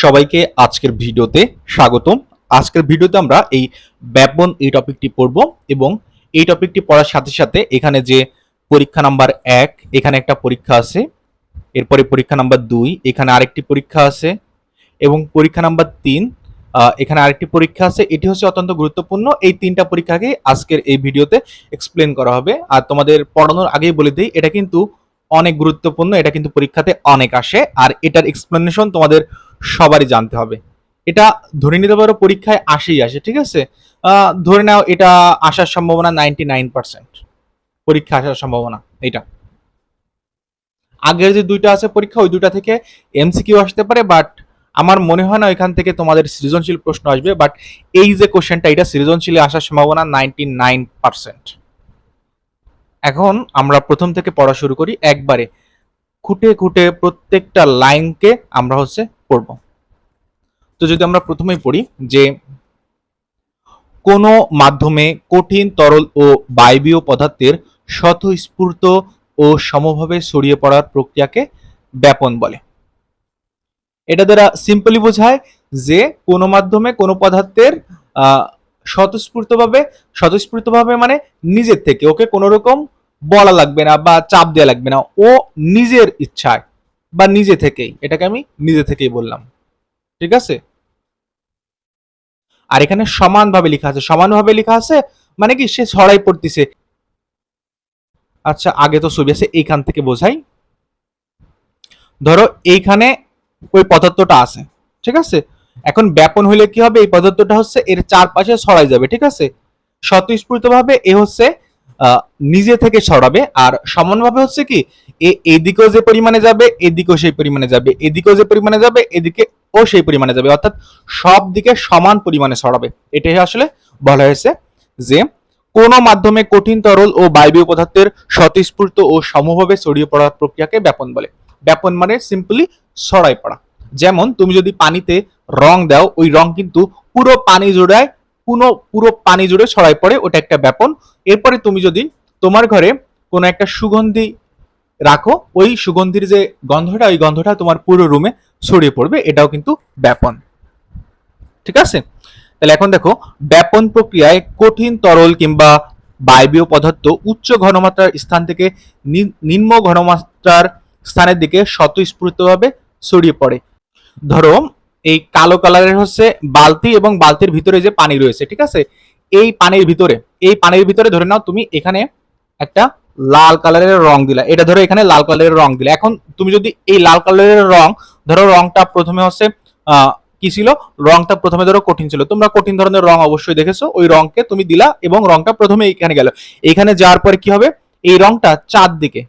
সবাইকে আজকের ভিডিওতে স্বাগতম। আজকের ভিডিওতে আমরা এই ব্যাপন এই টপিকটি পড়ব এবং এই টপিকটি পড়ার সাথে সাথে এখানে যে পরীক্ষা নাম্বার এক, এখানে একটা পরীক্ষা আছে। এরপরে পরীক্ষা নাম্বার দুই, এখানে আরেকটি পরীক্ষা আছে। এবং পরীক্ষা নাম্বার তিন এখানে আরেকটি পরীক্ষা আছে। এটি হচ্ছে অত্যন্ত গুরুত্বপূর্ণ। এই তিনটা পরীক্ষাকে আজকের এই ভিডিওতে এক্সপ্লেন করা হবে। আর তোমাদের পড়ানোর আগেই বলে দিই, এটা কিন্তু অনেক গুরুত্বপূর্ণ। এটা কিন্তু পরীক্ষাতে অনেক আসে। আর এটার এক্সপ্লেনেশন তোমাদের সবারই জানতে হবে। এটা ধরে নিতে পারো পরীক্ষায় আসেই আসে, ঠিক আছে? ধরে নাও এটা আসার সম্ভাবনা নাইনটি নাইন পার্সেন্ট পরীক্ষা আসার সম্ভাবনা এটা আগের যে দুইটা আছে পরীক্ষা, ওই দুইটা থেকে এমসিকিউ আসতে পারে বাট আমার মনে হয় না এখান থেকে তোমাদের সৃজনশীল প্রশ্ন আসবে বাট এই যে কোশ্চেনটা এটা সৃজনশীলে আসার সম্ভাবনা নাইনটি নাইন পার্সেন্ট এখন আমরা প্রথম থেকে পড়া শুরু করি, একবারে খুঁটে খুঁটে প্রত্যেকটা লাইনকে আমরা হচ্ছে পড়ব। তো যদি আমরা প্রথমেই পড়ি যে কোনো মাধ্যমে কঠিন, তরল ও বায়বীয় পদার্থের স্বতঃস্ফূর্ত ও সমভাবে ছড়িয়ে পড়ার প্রক্রিয়াকে ব্যাপন বলে। এটা দ্বারা সিম্পলি বোঝায় যে কোনো মাধ্যমে কোনো পদার্থের স্বতঃস্ফূর্তভাবে স্বতঃস্ফূর্তভাবে মানে নিজের থেকে, ওকে কোনো রকম বলা লাগবে না বা চাপ দেওয়া লাগবে না। ও নিজের ইচ্ছায় বা নিজে থেকেই, এটাকে আমি নিজে থেকেই বললাম। ঠিক আছে? আর এখানে সমানভাবে লেখা আছে। সমানভাবে লেখা আছে মানে কি, সে ছড়াই পড়তেছে। আচ্ছা আগে তো ছবি আছে, এইখান থেকে বোঝাই। ধরো, এইখানে ওই পদার্থটা আছে। ঠিক আছে? এখন ব্যাপন হইলে কি হবে? এই পদার্থটা হচ্ছে, এর চারপাশে ছড়াই যাবে। ঠিক আছে? স্বতঃস্ফূর্তভাবে এ হচ্ছে নিজে থেকে ছড়াবে আর সমানভাবে হচ্ছে কি এদিকেও যে পরিমাণে যাবে, এদিকেও সেই পরিমাণে যাবে, এদিকেও যে পরিমাণে যাবে, এদিকে ও সেই পরিমাণে যাবে। অর্থাৎ সব দিকে সমান পরিমাণে ছড়াবে এটাই আসলে বলা হয়েছে যে, কোন মাধ্যমে কঠিন, তরল ও বায়বীয় পদার্থের স্বতঃস্ফূর্ত ও সমভাবে ছড়িয়ে পড়ার প্রক্রিয়াকে ব্যাপন বলে। ব্যাপন মানে সিম্পলি ছড়াই পড়া। যেমন, তুমি যদি পানিতে রং দাও, ওই রং কিন্তু পুরো পানি জোড়ায় পুরো পুরো পানি জুড়ে ছড়াই পড়ে, ওটা একটা ব্যাপন। এরপরে তুমি যদি তোমার ঘরে কোনো একটা সুগন্ধি রাখো, ওই সুগন্ধির যে গন্ধটা, ওই গন্ধটা তোমার পুরো রুমে ছড়িয়ে পড়বে, এটাও কিন্তু ব্যাপন। ঠিক আছে? তাহলে এখন দেখো, ব্যাপন প্রক্রিয়ায় কঠিন তরল কিংবা বায়বীয় পদার্থ উচ্চ ঘনমাত্রার স্থান থেকে নিম্ন ঘনমাত্রার স্থানের দিকে স্বতঃস্ফূর্তভাবে ছড়িয়ে পড়ে। ধরো এই কালো কালারের হচ্ছে বালতি এবং বালতির ভিতরে যে পানি রয়েছে, ঠিক আছে? এই পানির ভিতরে, এই পানির ভিতরে ধরে নাও তুমি এখানে একটা লাল কালারের রং দিলা। এটা ধরো এখানে লাল কালারের রং দিলা। এখন তুমি যদি এই লাল কালারের রং, ধরো রংটা প্রথমে হচ্ছে কি ছিল? রংটা প্রথমে ধরো কঠিন ছিল। তোমরা কঠিন ধরনের রং অবশ্যই দেখেছ। ওই রংকে তুমি দিলা এবং রংটা প্রথমে এখানে গেল। এখানে যাওয়ার পরে কি হবে? এই রংটা চারদিকে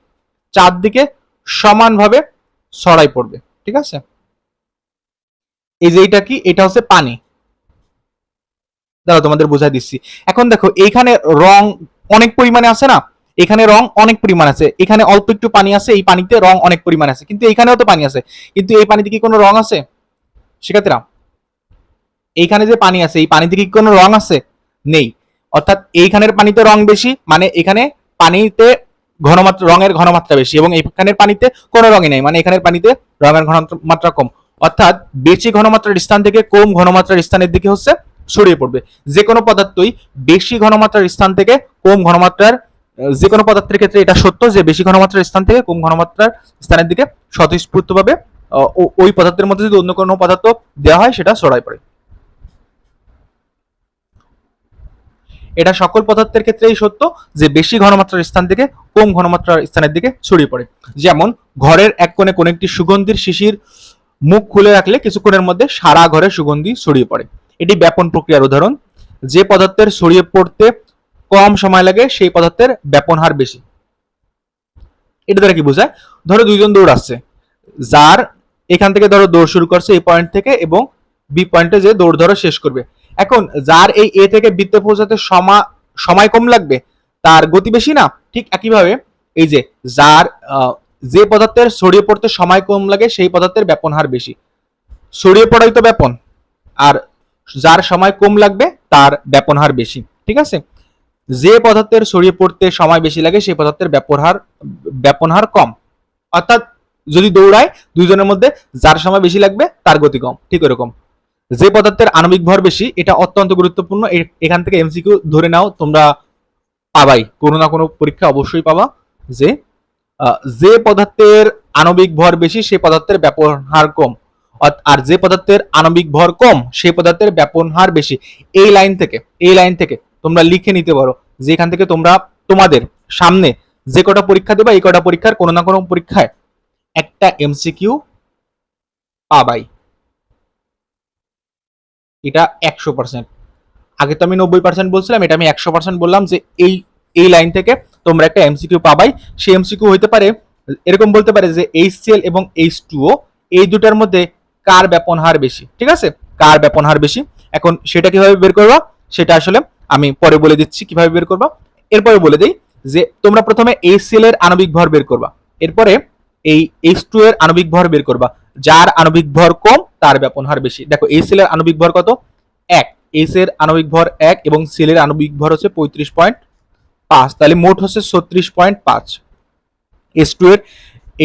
চারদিকে সমানভাবে ছড়াই পড়বে, ঠিক আছে? এই যে এটা কি? এটা হচ্ছে পানি। দাঁড়াও, তোমাদের বোঝাই দিচ্ছি। এখন দেখো, এইখানে রং অনেক পরিমাণে আছে না? এখানে রং অনেক পরিমাণ আছে। এখানে অল্প একটু পানি আছে, এই পানিতে রং অনেক পরিমাণ আছে। কিন্তু এইখানেও তো পানি আছে। কিন্তু এই পানিতে কি কোনো রং আছে? শিক্ষার্থীরা, এইখানে যে পানি আছে, এই পানিতে কি কোনো রং আছে? নেই। অর্থাৎ এইখানের পানিতে রং বেশি মানে এখানে পানিতে ঘনমাত্রা, রঙের ঘনমাত্রা বেশি এবং এইখানের পানিতে কোনো রঙই নেই। মানে এখানের পানিতে রঙের ঘনমাত্রা কম। অর্থাৎ বেশি ঘনমাত্রার স্থান থেকে কম ঘনমাত্রার স্থানের দিকে হচ্ছে ছড়িয়ে পড়বে। যে কোনো পদার্থই বেশি ঘনমাত্রার স্থান থেকে কম ঘনমাত্রার যে কোনো পদার্থের ক্ষেত্রে এটা সত্য যে বেশি ঘনমাত্রার স্থান থেকে কম ঘনমাত্রার স্থানের দিকে স্বতঃস্ফূর্তভাবে ওই পদার্থের মধ্যে যদি অন্য কোনো পদার্থ দেওয়া হয় সেটা ছড়ায় পড়ে। এটা সকল পদার্থের ক্ষেত্রেই সত্য যে বেশি ঘনমাত্রার স্থান থেকে কম ঘনমাত্রার স্থানের দিকে ছড়িয়ে পড়ে। যেমন ঘরের এক কোণে কোনো একটি সুগন্ধির শিশির মুখ খুলে রাখলে কিছুক্ষণের মধ্যে সারা ঘরে সুগন্ধি ছড়িয়ে পড়ে। এটি ব্যাপন প্রক্রিয়ার উদাহরণ। যে পদার্থের ছড়িয়ে পড়তে কম সময় লাগে, সেই পদার্থের ব্যাপন হার বেশি। এটা দ্বারা কি বোঝায়? ধরো দুইজন দৌড় আসছে। যার এখান থেকে ধরো দৌড় শুরু করছে এই পয়েন্ট থেকে এবং বি পয়েন্টে যে দৌড় ধরো শেষ করবে। এখন যার এই এ থেকে বিতে পৌঁছাতে সমা- সময় কম লাগবে, তার গতি বেশি না, ঠিক একইভাবে এই যে যার যে পদার্থের ছড়িয়ে পড়তে সময় কম লাগে, সেই পদার্থের ব্যাপন হার বেশি। ছড়িয়ে পড়াই তো ব্যাপন, আর যার সময় কম লাগবে, তার ব্যাপন হার বেশি, ঠিক আছে? যে পদার্থের ছড়িয়ে পড়তে সময় বেশি লাগে, সেই পদার্থের ব্যাপন হার ব্যাপন হার কম। অর্থাৎ যদি দৌড়ায়, দুইজনের মধ্যে যার সময় বেশি লাগবে, তার গতি কম, ঠিক এরকম যে পদার্থের আণবিক ভর বেশি, এটা অত্যন্ত গুরুত্বপূর্ণ এখান থেকে এমসিকিউ ধরে নাও, তোমরা পাবাই, কোনো না কোনো পরীক্ষা অবশ্যই পাবা যে যে পদার্থের আণবিক ভর বেশি সেই পদার্থের ব্যাপন হার কম। আর যে পদার্থের আণবিক ভর কম সেই পদার্থের ব্যাপন হার বেশি। এই লাইন থেকে, এই লাইন থেকে তোমরা লিখে নিতে পারো। যে এখান থেকে তোমরা তোমাদের সামনে যে কটা পরীক্ষা দেবা, এই কটা পরীক্ষার কোনো না কোনো পরীক্ষায় একটা এমসিকিউ পাবাই। এটা একশো পার্সেন্ট আগে তো আমি নব্বই পার্সেন্ট বলছিলাম, এটা আমি একশো পার্সেন্ট বললাম যে এই এই লাইন থেকে তোমরা একটা এমসিকিউ পাবাই। সেই এমসিকিউ হইতে পারে, এরকম বলতে পারে যে এইচ সিএল এবং এইচ টুও এই দুটার মধ্যে কার ব্যাপন হার বেশি, ঠিক আছে? কার ব্যাপন হার বেশি? এখন সেটা কীভাবে বের করবা? সেটা আসলে আমি পরে বলে দিচ্ছি কীভাবে বের করবা। এরপরে বলে দেই যে তোমরা প্রথমে এইচ এর আণবিক ভর বের করবা। এরপরে এই এইচ টু এর আণবিক ভর বের করবা। যার আণবিক ভর কম, তার ব্যাপন হার বেশি। দেখো এইচ এর আণবিক ভর কত? এক। এইচ এর আণবিক ভর এক এবং সিএল এর আণবিক ভর হচ্ছে পঁয়ত্রিশ পয়েন্ট পাঁচ, তাহলে মোট হচ্ছে ছত্রিশ পয়েন্ট পাঁচ। এস টু এর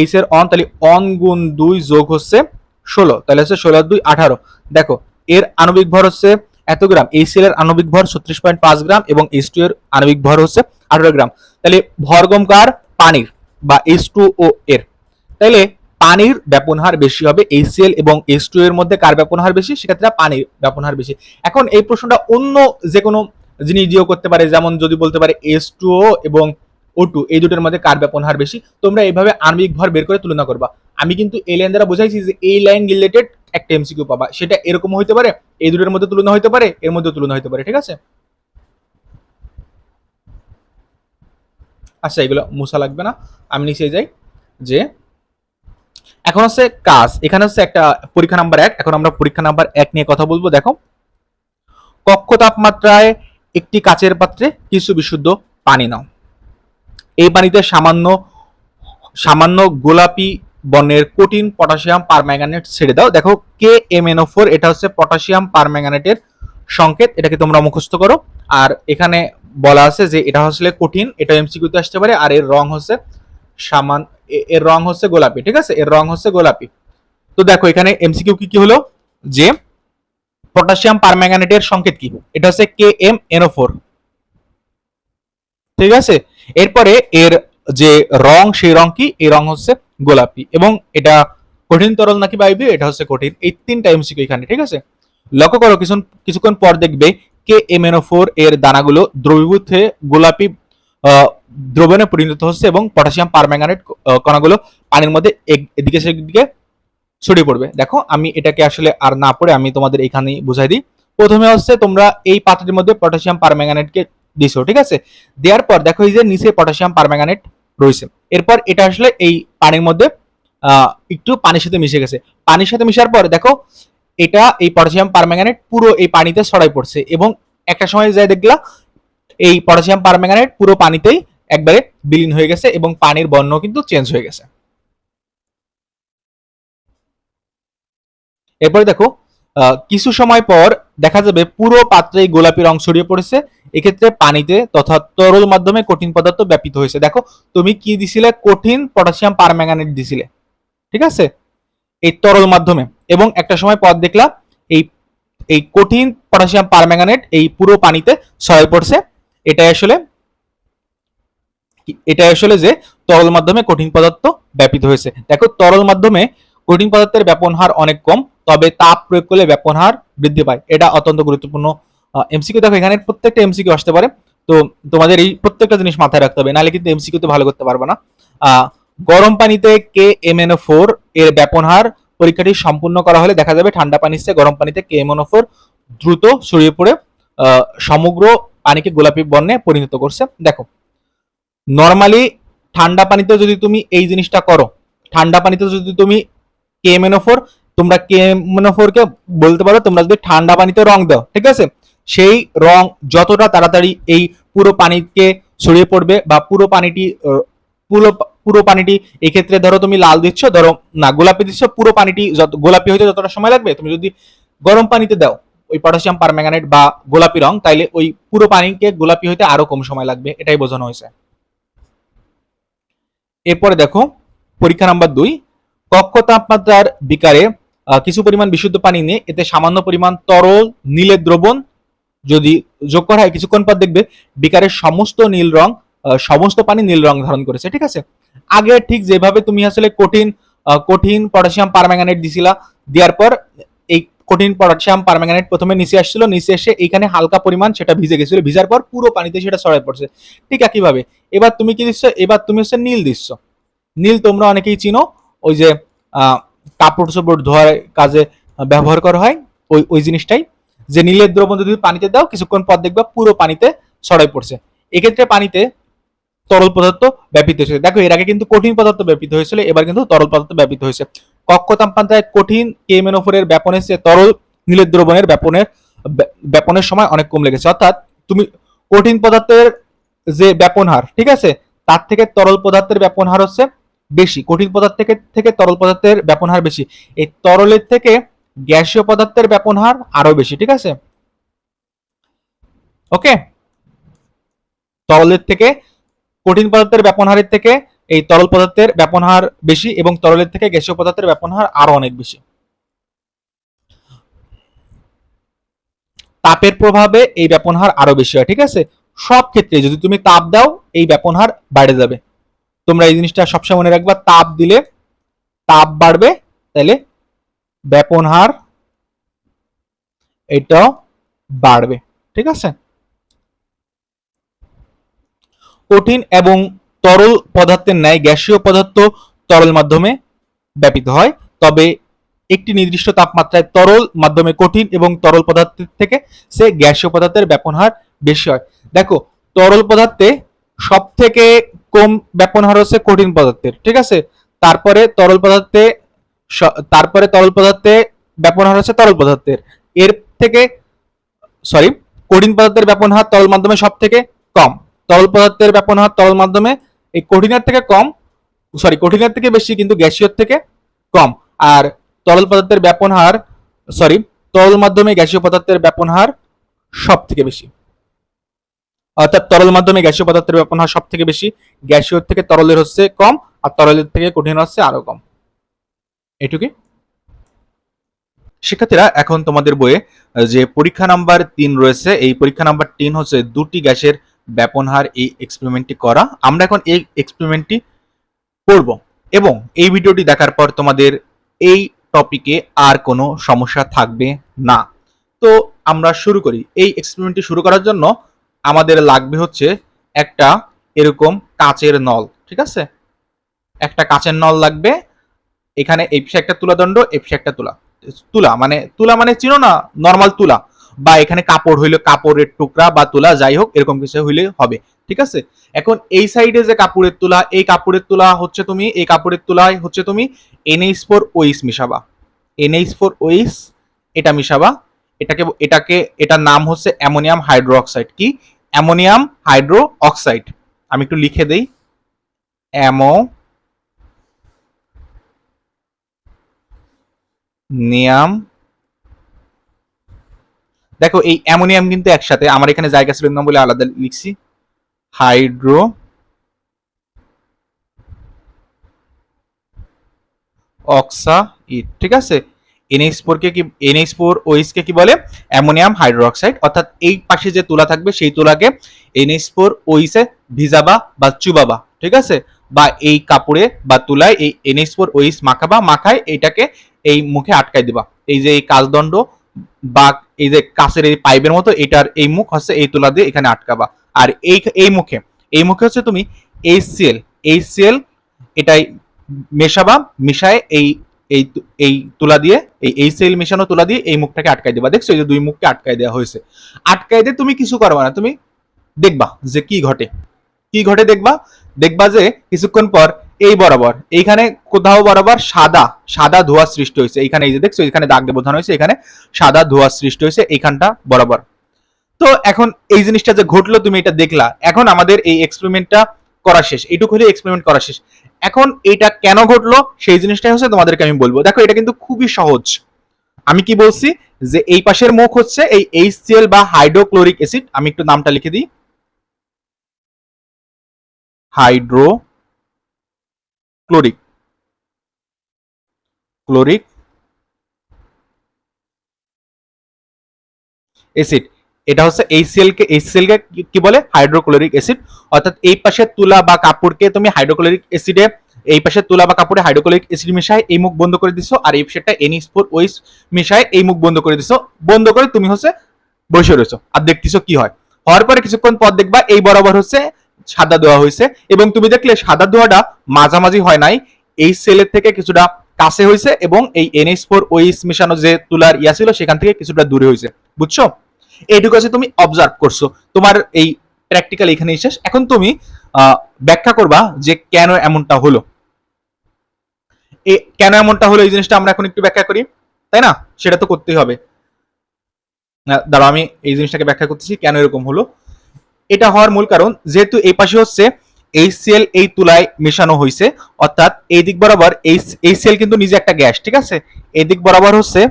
এইচ এর অন তাহলে অন গুণ দুই যোগ হচ্ছে ষোলো, তাহলে হচ্ছে ষোলো দুই আঠারো। দেখো, এর আণবিক ভর হচ্ছে এত গ্রাম এই সেলের আণবিক ভর ছত্রিশ পয়েন্ট পাঁচ গ্রাম এবং এইচ টু এর আণবিক ভর হচ্ছে আঠারো গ্রাম। তাহলে ভরগম কার? পানির বা এইচ টু ও এর। তাইলে পানির ব্যাপন হার বেশি হবে এইচসিএল এবং এইচ টু এর মধ্যে কার ব্যাপন হার বেশি? সেক্ষেত্রে পানির ব্যাপন হার বেশি। এখন এই প্রশ্নটা অন্য যে কোনো জিনিস দিয়েও করতে পারে, যেমন যদি বলতে পারে এস টু ও এবং ও টু এই দুটোর মধ্যে কার ব্যাপন হার বেশি, তোমরা এইভাবে আণবিক ভর বের করে তুলনা করবা। আমি কিন্তু এই লাইন দ্বারা বোঝাইছি যে এই লাইন রিলেটেড একটা এমসিকিউ পাবা। সেটা এরকম হইতে পারে, এই দুটোর মধ্যে তুলনা হইতে পারে, এর মধ্যে তুলনা হইতে পারে, ঠিক আছে? আচ্ছা এগুলো মুছা লাগবে না। আমি নিচে যাই, যে এখন হচ্ছে কাজ। এখানে হচ্ছে একটা পরীক্ষা নাম্বার এক। এখন আমরা পরীক্ষা নাম্বার এক নিয়ে কথা বলব। দেখো, কক্ষ তাপমাত্রায় একটি কাচের পাত্রে কিছু বিশুদ্ধ পানি নাও। এই পানিতে সামান্য সামান্য গোলাপি বর্ণের কঠিন পটাশিয়াম পারম্যাঙ্গানেট ছেড়ে দাও। দেখো কে এম এন ফোর এটা হচ্ছে পটাশিয়াম পারম্যাঙ্গানেটের সংকেত, এটাকে তোমরা মুখস্থ করো। আর এখানে বলা আছে যে এটা আসলে কঠিন, এটা এমসিকিউতে আসতে পারে, আর এর রং হচ্ছে সামান এর রং হচ্ছে গোলাপি, ঠিক আছে? এর রং হচ্ছে গোলাপি। তো দেখো, এখানে এমসিকিউ কি কি হলো? যে পটাশিয়াম পারম্যাঙ্গানেটের সংকেত কি? এটা হচ্ছে কে এম এনও ফোর ঠিক আছে? এরপরে এর যে রং, সেই রং কি? এই রং হচ্ছে গোলাপি। এবং এটা কঠিন তরল নাকি বাইবি এটা হচ্ছে কঠিন। এই তিনটা এমসিকিউ এখানে, ঠিক আছে? লক্ষ্য করো কিছু কিছুক্ষণ পর দেখবে কে এম এনও ফোর এর দানাগুলো দ্রবীভূত হয়ে গোলাপি দ্রবণে পরিণত হচ্ছে এবং পটাশিয়াম পারম্যাঙ্গানেট কণাগুলো পানির মধ্যে এদিকে সেদিকে ছড়িয়ে পড়বে। দেখো, আমি এটাকে আসলে আর না পড়ে আমি তোমাদের এখানেই বুঝাই দিই। প্রথমে হচ্ছে তোমরা এই পাত্রের মধ্যে পটাশিয়াম পারম্যাঙ্গানেটকে দিছো, ঠিক আছে? দেওয়ার পর দেখো এই যে নিচে পটাশিয়াম পারম্যাঙ্গানেট রয়েছে। এরপর এটা আসলে এই পানির মধ্যে একটু পানির সাথে মিশে গেছে। পানির সাথে মিশার পর দেখো, এটা এই পটাশিয়াম পারম্যাঙ্গানেট পুরো এই পানিতে ছড়াই পড়ছে এবং একটা সময় যায় দেখলা, এই পটাশিয়াম পারম্যাঙ্গানেট পুরো পানিতেই একবারে বিলীন হয়ে গেছে এবং পানির বর্ণ কিন্তু চেঞ্জ হয়ে গেছে। এরপরে দেখো কিছু সময় পর দেখা যাবে পুরো পাত্রে গোলাপি রং ছড়িয়ে পড়েছে। এক্ষেত্রে পানিতে তথা তরল মাধ্যমে কঠিন পদার্থ ব্যাপিত হয়েছে। দেখো, তুমি কি দিছিলে? কঠিন পটাশিয়াম পারম্যাঙ্গানেট দিছিলে। ঠিক আছে? এই তরল মাধ্যমে। এবং একটা সময় পর দেখলাম এই এই কঠিন পটাশিয়াম পারম্যাঙ্গানেট এই পুরো পানিতে ছড়িয়ে পড়ছে। এটা আসলে কি- এটা আসলে যে তরল মাধ্যমে কঠিন পদার্থ ব্যাপিত হয়েছে। দেখো, তরল মাধ্যমে কঠিন পদার্থের ব্যাপন হার অনেক কম, তবে তাপ প্রয়োগ করলে ব্যাপন হার বৃদ্ধি পায়। এটা অত্যন্ত গুরুত্বপূর্ণ এমসিকিউ দেখো, এখানে প্রত্যেকটা এমসিকিউ আসতে পারে, তো তোমাদের এই প্রত্যেকটা জিনিস মাথায় রাখতে হবে, নাহলে কিন্তু এমসিকিউ তে ভালো করতে পারবে না। গরম পানিতে কে এম এন ফোর এর ব্যাপন হার পরীক্ষাটি সম্পূর্ণ করা হলে দেখা যাবে ঠান্ডা পানির চেয়ে গরম পানিতে কে এম এন ফোর দ্রুত ছড়িয়ে পড়ে সমগ্র পানিকে গোলাপি বর্ণে পরিণত করছে। দেখো নর্মালি ঠান্ডা পানিতে যদি তুমি এই জিনিসটা করো, ঠান্ডা পানিতে যদি তুমি কেএমএনও তোমরা কেএমএনও কে বলতে পারো, তোমরা যদি ঠান্ডা পানিতে রং দাও, ঠিক আছে? সেই রং যতটা তাড়াতাড়ি এই পুরো পানিকে ছড়িয়ে পড়বে বা পুরো পানিটি পুরো পুরো পানিটি এক্ষেত্রে ধরো তুমি লাল দিচ্ছ, ধরো না, গোলাপি দিচ্ছ, পুরো পানিটি যত, গোলাপি হইতে যতটা সময় লাগবে, তুমি যদি গরম পানিতে দাও, ওই পটাশিয়াম, পারম্যাঙ্গানেট বা গোলাপি রং, তাইলে ওই পুরো পানিকে গোলাপি হইতে আরও কম সময় লাগবে, এটাই বোঝানো হয়েছে। এরপরে দেখো, পরীক্ষা নাম্বার দুই কক্ষ তাপমাত্রার বিকারে কিছু পরিমাণ বিশুদ্ধ পানি নিয়ে এতে সামান্য পরিমাণ তরল নীলের দ্রবণ যদি যোগ করা হয়, কিছুক্ষণ পর দেখবে বিকারের সমস্ত নীল রং সমস্ত পানি নীল রং ধারণ করেছে, ঠিক আছে? আগে ঠিক যেভাবে তুমি আসলে কঠিন কঠিন পটাশিয়াম পারম্যাঙ্গানেট দিছিলা, দেওয়ার পর এই কঠিন পটাশিয়াম পারম্যাঙ্গানেট প্রথমে নিচে আসছিল, নিচে এসে এখানে হালকা পরিমাণ সেটা ভিজে গেছিল, ভিজার পর পুরো পানিতে সেটা ছড়ায় পড়ছে, ঠিক একইভাবে। এবার তুমি কি দিচ্ছ? এবার তুমি হচ্ছে নীল দিচ্ছ। নীল তোমরা অনেকেই চিনো ওই যে কাপড় চোপড় ধোয়ার কাজে ব্যবহার করা হয়, ওই ওই জিনিসটাই। যে নীলের দ্রবণ যদি পানিতে দাও, কিছুক্ষণ পর দেখবা পুরো পানিতে ছড়াই পড়ছে। এক্ষেত্রে পানিতে তরল পদার্থ ব্যাপিত হয়েছে। দেখো, এর আগে কিন্তু কঠিন পদার্থ ব্যাপিত হয়েছিল, এবার কিন্তু তরল পদার্থ ব্যাপিত হয়েছে। কক্ষ তাপমাত্রায় কঠিন কেমেনোফোরের ব্যাপনের চেয়ে তরল নীলের দ্রবণের ব্যাপনের ব্যাপনের সময় অনেক কম লেগেছে। অর্থাৎ তুমি কঠিন পদার্থের যে ব্যাপন হার, ঠিক আছে? তার থেকে তরল পদার্থের ব্যাপন হার হচ্ছে বেশি, কঠিন পদার্থ থেকে তরল পদার্থের ব্যাপন হার বেশি। এই তরলের থেকে গ্যাসীয় পদার্থের ব্যাপন হার আরও বেশি, ঠিক আছে? ওকে? তরলের থেকে কঠিন পদার্থের ব্যাপন হারের থেকে এই তরল পদার্থের ব্যাপন হার বেশি এবং তরলের থেকে গ্যাসীয় পদার্থের ব্যাপন হার আরও অনেক বেশি। তাপের প্রভাবে এই ব্যাপন হার আরও বেশি হয়, ঠিক আছে? সব ক্ষেত্রে যদি তুমি তাপ দাও, এই ব্যাপন হার বেড়ে যাবে। তোমরা এই জিনিসটা সবসময় মনে রাখবা, তাপ দিলে তাপ বাড়বে তাহলে ব্যাপন হার এটাও বাড়বে, ঠিক আছে? কঠিন এবং তরল পদার্থের ন্যায় গ্যাসীয় পদার্থ তরল মাধ্যমে ব্যাপিত হয়, তবে একটি নির্দিষ্ট তাপমাত্রায় তরল মাধ্যমে কঠিন এবং তরল পদার্থের থেকে সে গ্যাসীয় পদার্থের ব্যাপন হার বেশি হয়। দেখো, তরল পদার্থে সব থেকে কম ব্যাপন হার হচ্ছে কঠিন পদার্থের, ঠিক আছে? তারপরে তরল পদার্থে তারপরে তরল পদার্থে ব্যাপন হার হচ্ছে তরল পদার্থের। এর থেকে সরি কঠিন পদার্থের ব্যাপন হার তরল মাধ্যমে সব থেকে কম। তরল পদার্থের ব্যাপন হার তরল মাধ্যমে এই কঠিনের থেকে কম সরি কঠিনের থেকে বেশি কিন্তু গ্যাসীয় থেকে কম। আর তরল পদার্থের ব্যাপন হার সরি তরল মাধ্যমে গ্যাসীয় পদার্থের ব্যাপন হার সব থেকে বেশি। অর্থাৎ তরল মাধ্যমে গ্যাসীয় পদার্থের ব্যাপন হার সব থেকে বেশি। গ্যাসীয় থেকে তরলের হচ্ছে কম, আর তরলের থেকে কঠিন হচ্ছে আরও কম। এটুকুই। শিক্ষার্থীরা, এখন তোমাদের বইয়ে যে পরীক্ষা নাম্বার তিন রয়েছে, এই পরীক্ষা নাম্বার তিন হচ্ছে দুটি গ্যাসের ব্যাপন হার এই এক্সপেরিমেন্টটি করা। আমরা এখন এই এক্সপেরিমেন্টটি করব এবং এই ভিডিওটি দেখার পর তোমাদের এই টপিকে আর কোনো সমস্যা থাকবে না। তো আমরা শুরু করি। এই এক্সপেরিমেন্টটি শুরু করার জন্য আমাদের লাগবে হচ্ছে একটা এরকম কাচের নল, ঠিক আছে? একটা কাচের নল লাগবে, এখানে এপসে একটা তুলাদণ্ড এপসে একটা তুলা। তুলা মানে তুলা মানে চিনো না নর্মাল তুলা। বা এখানে কাপড় হইলে, কাপড়ের টুকরা বা তুলা, যাই হোক, এরকম কিছু হইলে হবে, ঠিক আছে? এখন এই সাইডে যে কাপড়ের তুলা, এই কাপড়ের তুলা হচ্ছে তুমি, এই কাপড়ের তুলায় হচ্ছে তুমি এনএইচ ফোর ওইস মিশাবা। এনএইচ ফোর ওইস এটা মিশাবা। এটাকে এটাকে, এটার নাম হচ্ছে অ্যামোনিয়াম হাইড্রো অক্সাইড কি? অ্যামোনিয়াম হাইড্রো অক্সাইড আমি একটু লিখে দেই। অ্যামো নিয়াম দেখো, এই অ্যামোনিয়াম কিন্তু একসাথে, আমার এখানে জায়গা ছিল না বলে আলাদা লিখছি। হাইড্রো অক্সাইড ঠিক আছে? এনএইচ ফোর কে এনএইচ ফোর ওইস কে বলে? Ammonium hydroxide. অর্থাৎ এই পাশে যে তুলা থাকবে, সেই তুলাকে এনএইচ ফোর ওইসে ভিজাবা বা চুবাবা ঠিক আছে? বা এই কাপড়ে বা তুলায় এই এনএইচ ফোর ওইস মাখাবা, মাখায় এইটাকে এই মুখে আটকাই দিবা। এই যে এই কাজদণ্ড বা এই যে কাছের এই পাইপের মতো, এটার এই মুখ হচ্ছে এই তুলা দিয়ে এখানে আটকাবা। আর এই এই মুখে এই মুখে হচ্ছে তুমি এইচসিএল এইচসিএল এটাই মেশাবা, মিশায় এই এই এই তুলা দিয়ে, এই এইচসিএল মেশানো তুলা দিয়ে এই মুখটাকে আটকাই দিবা। দেখছ? এই যে দুই মুখকে আটকাই দেওয়া হয়েছে। আটকাই দিয়ে তুমি কিছু করবা না, তুমি দেখবা যে কি ঘটে। কি ঘটে দেখবা? দেখবা যে কিছুক্ষণ পর এই বরাবর, এইখানে কোথাও বরাবর সাদা সাদা ধোঁয়া সৃষ্টি হয়েছে। এইখানে এই যে দেখছ এখানে দাগ দিয়ে হয়েছে এখানে সাদা ধোঁয়া সৃষ্টি হয়েছে, এইখানটা বরাবর। তো এখন এই জিনিসটা যে ঘটলো, তুমি এটা দেখলা। এখন আমাদের এই এক্সপেরিমেন্টটা করা শেষ। এইটুকু হলে এক্সপেরিমেন্ট করা শেষ। এখন এটা কেন ঘটলো, সেই জিনিসটাই হচ্ছে তোমাদেরকে আমি বলব। দেখো, এটা কিন্তু খুবই সহজ। আমি কি বলছি? যে এই পাশের মুখ হচ্ছে এই এইচসিএল বা হাইড্রোক্লোরিক অ্যাসিড আমি একটু নামটা লিখে দিই। হাইড্রো ক্লোরিক ক্লোরিক অ্যাসিড এটা হচ্ছে এইচসিএল কে এইচসিএল কে বলে? হাইড্রোক্লোরিক অ্যাসিড অর্থাৎ এই পাশে তুলা বা কাপড়কে তুমি হাইড্রোক্লোরিক অ্যাসিডে এই পাশে তুলা বা কাপড়ে হাইড্রোক্লোরিক অ্যাসিড মিশায়, এই মুখ বন্ধ করে দিছো আর এই পাশেটা এনিস্পোর ওইস মিশায়, এই মুখ বন্ধ করে দিছো। বন্ধ করে তুমি হচ্ছে বসে রয়েছো আর দেখতেছো কি হয়। হওয়ার পরে কিছুক্ষণ পর দেখবা এই বরাবর হচ্ছে সাদা দেওয়া হয়েছে এবং তুমি দেখলে সাদা দোয়াটা মাঝামাঝি হয় নাই। এই সেলের থেকে কিছুটা কাছে হয়েছে এবং এই এনএস ফোর ওইস মিশানো যে তুলার ইয়া ছিল সেখান থেকে কিছুটা দূরে হয়েছে। বুঝছ? আছে তুমি অবজার্ভ করছ। তোমার এই প্র্যাকটিক্যাল এখানে শেষ। এখন তুমি ব্যাখ্যা করবা যে কেন এমনটা হলো। কেন এমনটা হলো এই জিনিসটা আমরা এখন একটু ব্যাখ্যা করি, তাই না? সেটা তো করতেই হবে। দাঁড়াও, আমি এই জিনিসটাকে ব্যাখ্যা করতেছি, কেন এরকম হলো। এটা হওয়ার মূল কারণ, যেহেতু এই পাশে হচ্ছে এইচসিএল এই তুলায় মেশানো হয়েছে অর্থাৎ এই দিক বরাবর এইচসিএল কিন্তু নিজে একটা গ্যাস, ঠিক আছে? এই দিক বরাবর হচ্ছে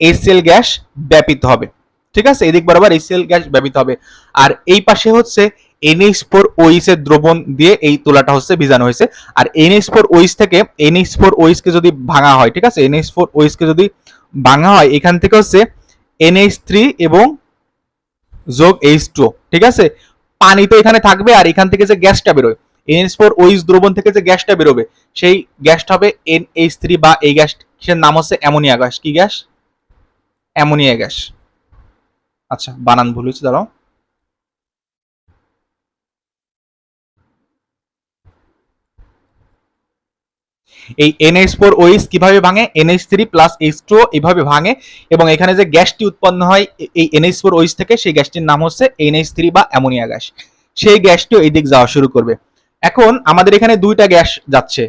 এইচসিএল গ্যাস ব্যাপিত হবে। ঠিক আছে? এদিক বরাবর এইচসিএল গ্যাস ব্যবহৃত হবে। আর এই পাশে হচ্ছে এনএইচ ফোর ওইস এর দ্রবণ দিয়ে এই তুলাটা হচ্ছে ভিজানো হয়েছে। আর এনএইচ ফোর ওইস থেকে এনএইচ ফোর ওইস কে যদি ভাঙা হয়, ঠিক আছে? এনএইচ ফোর ওইস কে যদি ভাঙা হয়, এখান থেকে হচ্ছে এনএইচ থ্রি এবং যোগ এইচ টু ঠিক আছে? পানি তো এখানে থাকবে, আর এখান থেকে যে গ্যাসটা বেরোয় এনএইচ ফোর ওইস দ্রবণ থেকে যে গ্যাসটা বেরোবে, সেই গ্যাসটা হবে এনএইচ থ্রি বা এই গ্যাসের নাম হচ্ছে অ্যামোনিয়া গ্যাস। কি গ্যাস? Ammonia gas. আচ্ছা বানান ভুল হয়েছে, দাঁড়াও। এই এনএইচ ফোর ওইস কীভাবে ভাঙে? NH three plus H two এইভাবে ভাঙে এবং এখানে যে গ্যাসটি উৎপন্ন হয়, এই এনএইচ ফোর ওইস থেকে সেই গ্যাসটির নাম হচ্ছে এনএইচ থ্রি বা অ্যামোনিয়া গ্যাস। সেই গ্যাসটিও এই দিক যাওয়া শুরু করবে। এখন আমাদের এখানে দুইটা গ্যাস যাচ্ছে।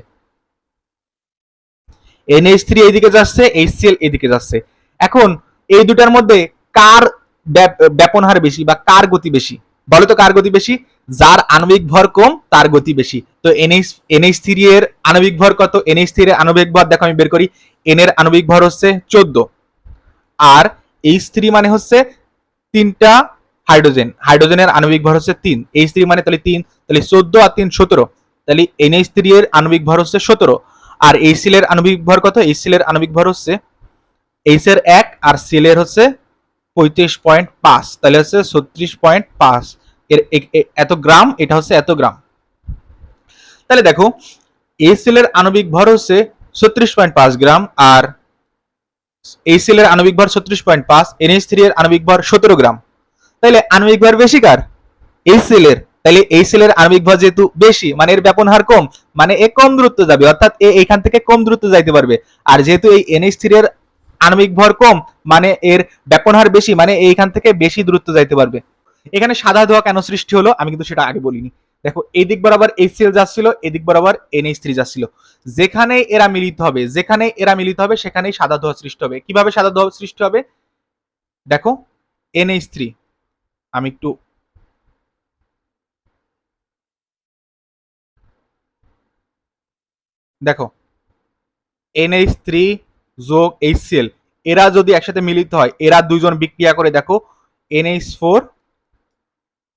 এনএইচ থ্রি এইদিকে যাচ্ছে এইচসিএল এদিকে যাচ্ছে। এখন এই দুটার মধ্যে কার ব্যাপন হার বেশি বা কার গতি বেশি? বলো তো কার গতি বেশি? যার আণবিক ভর কম, তার গতি বেশি। তো এনএইচ এনএইচ থ্রি এর আণবিক ভর কত? এনএইচ থ্রি এর আণবিক ভর, দেখো আমি বের করি এন এর আণবিক ভর হচ্ছে চোদ্দ। আর এইচ থ্রি মানে হচ্ছে তিনটা হাইড্রোজেন। হাইড্রোজেনের আণবিক ভর হচ্ছে তিন। এইচ থ্রি মানে তাহলে তিন, তাহলে চোদ্দ আর তিন সতেরো। তাহলে এনএইচ থ্রি এর আণবিক ভর হচ্ছে সতেরো। আর এইচসিএল এর আণবিক ভর কত? এইচসিএল এর আণবিক ভর হচ্ছে এইচ এর এক, আর সিএল এর হচ্ছে পঁয়ত্রিশ পয়েন্ট পাঁচ, তাহলে হচ্ছে ছত্রিশ পয়েন্ট পাঁচ। এর এত গ্রাম, এটা হচ্ছে এত গ্রাম। তাহলে দেখো এর আণবিক ভর হচ্ছে ছত্রিশ পয়েন্ট পাঁচ গ্রাম আর এর আণবিক ভর ছত্রিশ পয়েন্ট পাঁচ এনএইচ থ্রি এর আণবিক ভর সতেরো গ্রাম। তাহলে আণবিক ভর বেশি কার? এইচসিএল এর তাহলে এইচসিএল এর আণবিক ভর যেহেতু বেশি মানে এর ব্যাপন হার কম মানে এ কম দূরত্ব যাবে, অর্থাৎ এ এখান থেকে কম দূরত্ব যাইতে পারবে। আর যেহেতু এই এনএইচ থ্রি এর আণবিক ভর কম মানে এর ব্যাপন হার বেশি মানে এইখান থেকে বেশি দূরত্ব যাইতে পারবে। এখানে সাদা ধোয়া কেন সৃষ্টি হলো? আমি কিন্তু সেটা আগে বলিনি। দেখো এই দিক বরাবর এইচসিএল যাচ্ছিল এদিক বরাবর এনএইচ থ্রি যাচ্ছিল যেখানে এরা মিলিত হবে, যেখানে এরা মিলিত হবে, সেখানেই সাদা ধোয়া সৃষ্টি হবে। কীভাবে সাদা ধোয়া সৃষ্টি হবে? দেখো এনএইচ থ্রি আমি একটু দেখো এনএইচ থ্রি যোগ এইচসিএল এরা যদি একসাথে মিলিত হয়, এরা দুজন বিক্রিয়া করে দেখো এনএইচ ফোর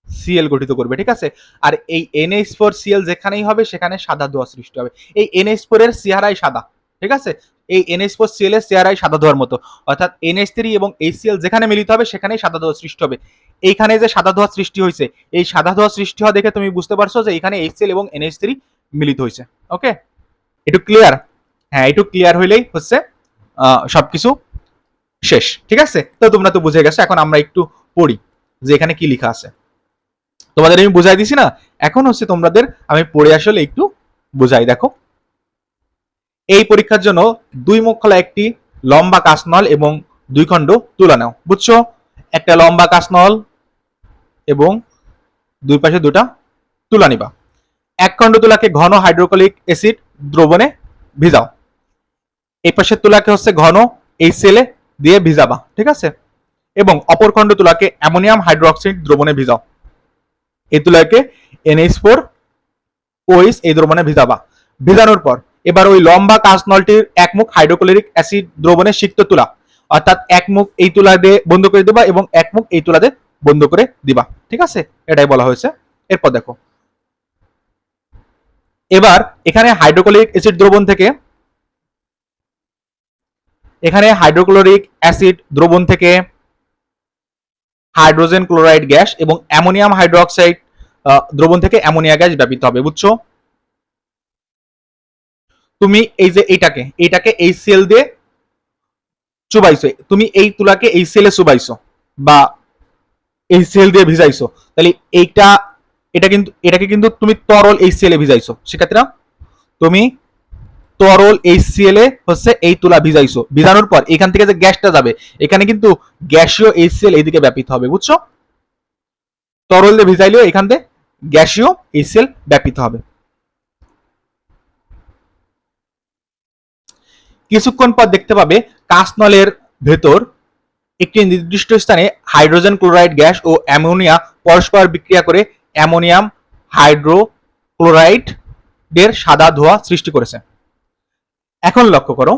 সিএল গঠিত করবে, ঠিক আছে? আর এই এনএইচ ফোর সিএল যেখানেই হবে, সেখানে সাদা ধোয়া সৃষ্টি হবে। এই এনএইচ ফোর এর চেহারাই সাদা, ঠিক আছে? এই এনএইচ ফোর সিএল এর চেহারাই সাদা ধোয়ার মতো। অর্থাৎ এনএইচ থ্রি এবং এইচসিএল যেখানে মিলিত হবে, সেখানেই সাদা ধোয়া সৃষ্টি হবে। এইখানে যে সাদা ধোয়া সৃষ্টি হয়েছে, এই সাদা ধোয়া সৃষ্টি হওয়া দেখে তুমি বুঝতে পারছ যে এখানে এইচসিএল এবং এনএইচ থ্রি মিলিত হয়েছে, ওকে? একটু ক্লিয়ার হ্যাঁ একটু ক্লিয়ার হইলেই হচ্ছে। সবকিছু শেষ, ঠিক আছে? তো তোমরা তো বুঝে গেছো, এখন আমরা একটু পড়ি যে এখানে কি লেখা আছে। তোমাদের আমি বুঝাই দিছি না? এখন হচ্ছে তোমাদের আমি পড়ে আসলে একটু বুঝাই, দেখো। এই পরীক্ষার জন্য দুই মুখ খোলা একটি লম্বা কাশনল এবং দুই খণ্ড তুলা নাও, বুঝছ? একটা লম্বা কাশনল এবং দুই পাশে দুটা তুলা নিবা। এক খণ্ড তুলাকে ঘন হাইড্রোক্লিক অ্যাসিড দ্রবণে ভিজাও। এই পাশের তুলাকে হচ্ছে ঘন এই সেলে দিয়ে ভিজাবা, ঠিক আছে? এবং অপর খণ্ড তুলাকে অ্যামোনিয়াম হাইড্রোক্সাইড দ্রবণে ভিজাও। এই তুলাকে এনএইচ ফোর ওইস এই দ্রবণে ভিজাবা। ভিজানোর পর এবার ওই লম্বা কাঁচনলটির এক মুখ হাইড্রোক্লোরিক অ্যাসিড দ্রবণে সিক্ত তুলা, অর্থাৎ এক মুখ এই তুলা দিয়ে বন্ধ করে দিবা এবং এক মুখ এই তুলা দিয়ে বন্ধ করে দিবা, ঠিক আছে? এটাই বলা হয়েছে। এরপর দেখো। এবার এখানে হাইড্রোক্লোরিক অ্যাসিড দ্রবণ থেকে এখানে হাইড্রোক্লোরিক অ্যাসিড দ্রবণ থেকে হাইড্রোজেন ক্লোরাইড গ্যাস এবং অ্যামোনিয়াম হাইড্রোক্সাইড দ্রবণ থেকে অ্যামোনিয়া গ্যাস ব্যাপিত হবে, বুঝছ? তুমি এই যে এইটাকে এইটাকে এই সেল দিয়ে চুবাইছো, তুমি এই তুলাকে এই সেলে চুবাইছো বা এই সেল দিয়ে ভিজাইছো, তাহলে এইটা, এটা কিন্তু, এটাকে কিন্তু তুমি তরল এই সেলে ভিজাইছো, সেক্ষেত্রে তুমি তরল এই এ হচ্ছে এই তুলা ভিজাইছো। ভিজানোর পর এখান থেকে যে গ্যাসটা যাবে, এখানে কিন্তু গ্যাসীয় এই সেল এইদিকে ব্যাপিত হবে, বুঝছ? তরল দিয়ে ভিজাইলেও এখান থেকে গ্যাসীয় এই সেল ব্যাপিত হবে। কিছুক্ষণ পর দেখতে পাবে কাঁচনলের ভেতর একটি নির্দিষ্ট স্থানে হাইড্রোজেন ক্লোরাইড গ্যাস ও অ্যামোনিয়া পরস্পর বিক্রিয়া করে অ্যামোনিয়াম হাইড্রোক্লোরাইড এর সাদা ধোঁয়া সৃষ্টি করেছে। এখন লক্ষ্য করো।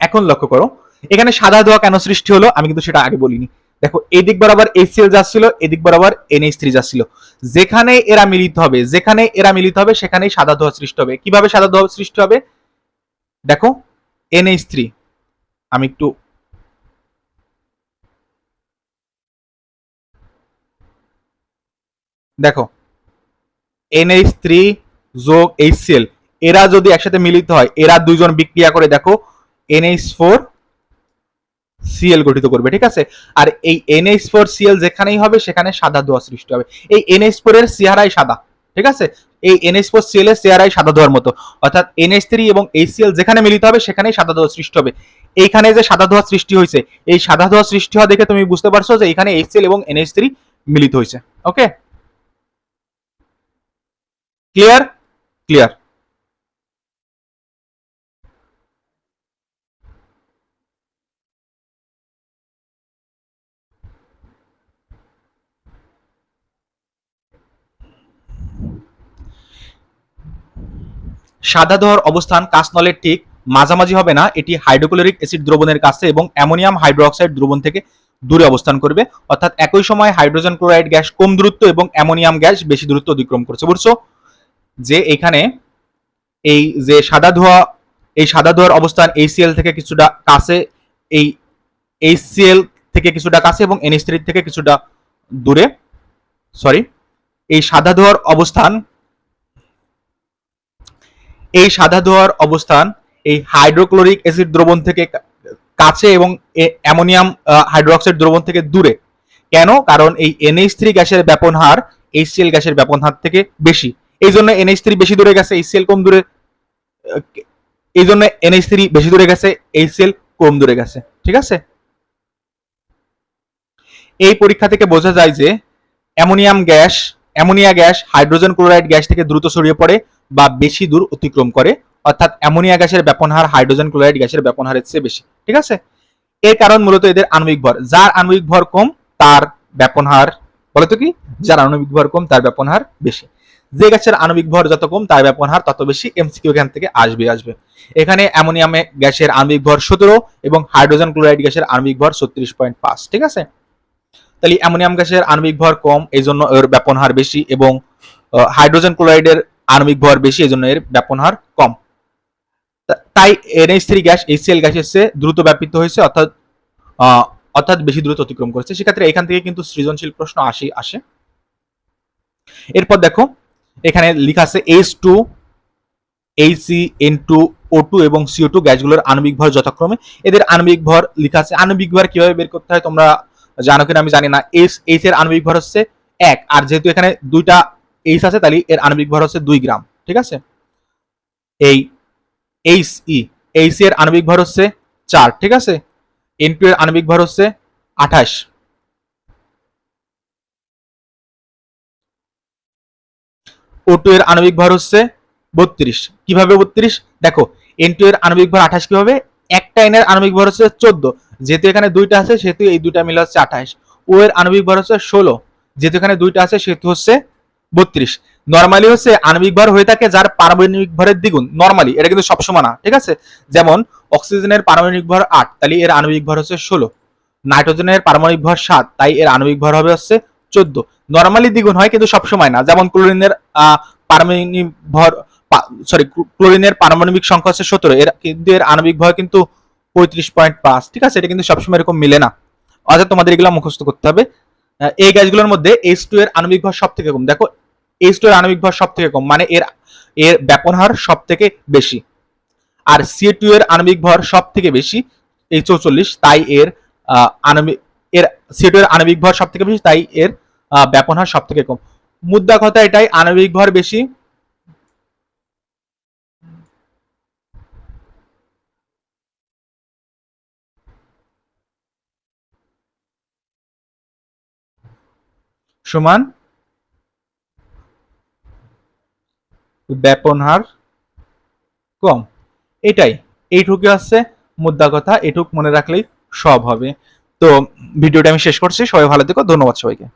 এখন লক্ষ্য করো। এখানে সাদা ধোঁয়া কেন সৃষ্টি হলো? আমি কিন্তু সেটা আগে বলিনি। দেখো, এদিক বরাবর এইচসিএল যাচ্ছিল, এদিক বরাবর এনএইচ থ্রি যাচ্ছিল। যেখানে এরা মিলিত হবে, যেখানে এরা মিলিত হবে, সেখানেই সাদা ধোঁয়া সৃষ্টি হবে। কীভাবে সাদা ধোঁয়া সৃষ্টি হবে? দেখো এনএইচ থ্রি আমি একটু দেখো এনএইচ থ্রি যোগ এইচসিএল এরা যদি একসাথে মিলিত হয়, এরা দুইজন বিক্রিয়া করে দেখো এনএইচ ফোর সিএল গঠিত করবে, ঠিক আছে? আর এই এনএইচ ফোর সিএল যেখানেই হবে, সেখানে সাদা ধোঁয়া সৃষ্টি হবে। এই এনএইচ ফোর এর চেহারাই সাদা, ঠিক আছে? এই এনএইচ ফোর সিএল এর চেহারাই সাদা ধোয়ার মতো। অর্থাৎ এনএইচ থ্রি এবং এইচসিএল যেখানে মিলিত হবে, সেখানেই সাদা ধোঁয়া সৃষ্টি হবে। এইখানে যে সাদা ধোঁয়া সৃষ্টি হয়েছে, এই সাদা ধোঁয়া সৃষ্টি হওয়া দেখে তুমি বুঝতে পারছ যে এখানে এইচসিএল এবং এনএইচ থ্রি মিলিত হয়েছে। ওকে ক্লিয়ার ক্লিয়ার সাদা ধোয়ার অবস্থান কাঁচনলের ঠিক মাঝামাঝি হবে না, এটি হাইড্রোক্লোরিক অ্যাসিড দ্রবণের কাছে এবং অ্যামোনিয়াম হাইড্রোক্সাইড দ্রবণ থেকে দূরে অবস্থান করবে। অর্থাৎ একই সময় হাইড্রোজেন ক্লোরাইড গ্যাস কম দূরত্ব এবং অ্যামোনিয়াম গ্যাস বেশি দূরত্ব অতিক্রম করছে। বুঝছ? যে এখানে এই যে সাদা ধোয়া এই সাদা ধোয়ার অবস্থান এইচসিএল থেকে কিছুটা কাছে, এই এইচসিএল থেকে কিছুটা কাছে এবং এনএস থেকে কিছুটা দূরে, সরি, এই সাদা ধোয়ার অবস্থান এই সাদা ধোয়ার অবস্থান এই হাইড্রোক্লোরিক অ্যাসিড দ্রবণ থেকে কাছে এবং অ্যামোনিয়াম হাইড্রোক্সাইড দ্রবণ থেকে দূরে। কেন? কারণ এই এনএইচ থ্রি গ্যাসের ব্যাপন হার এইচসিএল গ্যাসের ব্যাপন হার থেকে বেশি। এই জন্য এনএইচ থ্রি বেশি দূরে গেছে এইচসিএল কম দূরে এই জন্য এনএইচ থ্রি বেশি দূরে গেছে এইচসিএল কম দূরে গেছে। ঠিক আছে? এই পরীক্ষা থেকে বোঝা যায় যে ammonium gas, ammonia gas hydrogen chloride gas থেকে দ্রুত ছড়িয়ে পড়ে বা বেশি দূর অতিক্রম করে, অর্থাৎ অ্যামোনিয়া গ্যাসের ব্যাপন হার হাইড্রোজেন ক্লোরাইড গ্যাসের ব্যাপন হারের চেয়ে বেশি, ঠিক আছে? এর কারণ মূলত এদের আণবিক ভর। যার আণবিক ভর কম, তার ব্যাপন হার বলো তো কি? যার আণবিক ভর কম, তার ব্যাপন হার বেশি। যে গ্যাসের আণবিক ভর যত কম, তার ব্যাপন হার তত বেশি এমসিকিউ এখান থেকে আসবে আসবে। এখানে অ্যামোনিয়ামে গ্যাসের আণবিক ভর সতেরো এবং হাইড্রোজেন ক্লোরাইড গ্যাসের আণবিক ভর ছত্রিশ পয়েন্ট পাঁচ, ঠিক আছে? তাহলে অ্যামোনিয়াম গ্যাসের আণবিক ভর কম এই জন্য এর ব্যাপন হার বেশি এবং হাইড্রোজেন ক্লোরাইডের আণবিক ভর বেশি এই জন্য এর ব্যাপন হার কম। তাই এনএইচ থ্রি গ্যাস এইচসিএল গ্যাসের চেয়ে দ্রুত ব্যাপিত হয়েছে, অর্থাৎ অর্থাৎ বেশি দ্রুত অতিক্রম করেছে। সেক্ষেত্রে এখান থেকে কিন্তু সৃজনশীল প্রশ্ন আসে আসে। এরপর দেখো, এখানে লেখা আছে H two HC N two O two এবং সিও টু গ্যাসগুলোর আণবিক ভর যথাক্রমে। এদের আণবিক ভর লেখা আছে। আণবিক ভর কীভাবে বের করতে হয় তোমরা জানো কিনা আমি জানি না। এইচ এইচ এর আণবিক ভর হচ্ছে এক। আর যেহেতু এখানে দুইটা এইচ আছে তাহলে এর আণবিক ভর হচ্ছে দুই গ্রাম, ঠিক আছে? এই এইচ ই এইচ এর আণবিক ভর হচ্ছে চার, ঠিক আছে? এন টু এর আণবিক ভর হচ্ছে আঠাশ। ও টু এর আণবিক ভর হচ্ছে বত্রিশ। কীভাবে বত্রিশ? দেখো এন টু এর আণবিক ভর আঠাশ কীভাবে? একটা এন এর আণবিক ভর হচ্ছে চোদ্দ। যেহেতু এখানে দুইটা আছে, সেহেতু এই দুইটা মিলে হচ্ছে আঠাশ। ও এর আণবিক ভর হচ্ছে ষোলো। যেহেতু এখানে দুইটা আছে, সেহেতু হচ্ছে বত্রিশ। নর্মালি হচ্ছে আণবিক ভর হয়ে থাকে যার পারমাণবিক ভরের দ্বিগুণ। নর্মালি এটা কিন্তু সবসময় না, ঠিক আছে? যেমন, অক্সিজেনের পারমাণবিক ভর আট, তাহলে এর আণবিক ভর হচ্ছে ষোলো। নাইট্রোজেনের পারমাণবিক ভর সাত, তাই এর আণবিক ভর হবে হচ্ছে চোদ্দ। নর্মালি দ্বিগুণ হয় কিন্তু সবসময় না। যেমন, ক্লোরিনের পারমাণবিক ভর সরি ক্লোরিনের পারমাণবিক সংখ্যা হচ্ছে সতেরো। এর কিন্তু এর আণবিক ভর কিন্তু পঁয়ত্রিশ পয়েন্ট পাঁচ, ঠিক আছে? এটা কিন্তু সবসময় এরকম মিলে না। অর্থাৎ তোমাদের এগুলো মুখস্থ করতে হবে। এই গ্যাসগুলোর মধ্যে এইচ টু এর আণবিক ভর সব থেকে কম। দেখো এইচ টু এর আণবিক ভর সব থেকে কম মানে এর এর ব্যাপন হার সব থেকে বেশি। আর সি টু এর আণবিক ভর সব থেকে বেশি, এই চৌচল্লিশ, তাই এর আণবিক এর সি টু এর আণবিক ভর সব থেকে বেশি, তাই এর ব্যাপন হার সব থেকে কম। মুদ্রা কথা এটাই, আণবিক ভর বেশি। সমান? ব্যাপন হার কম। এটাই এইটুকু আসছে মুদ্রা কথা, এটুক মনে রাখলেই সব হবে। তো, ভিডিওটা আমি শেষ করছি, সবাই ভালো থেকো, ধন্যবাদ সবাইকে।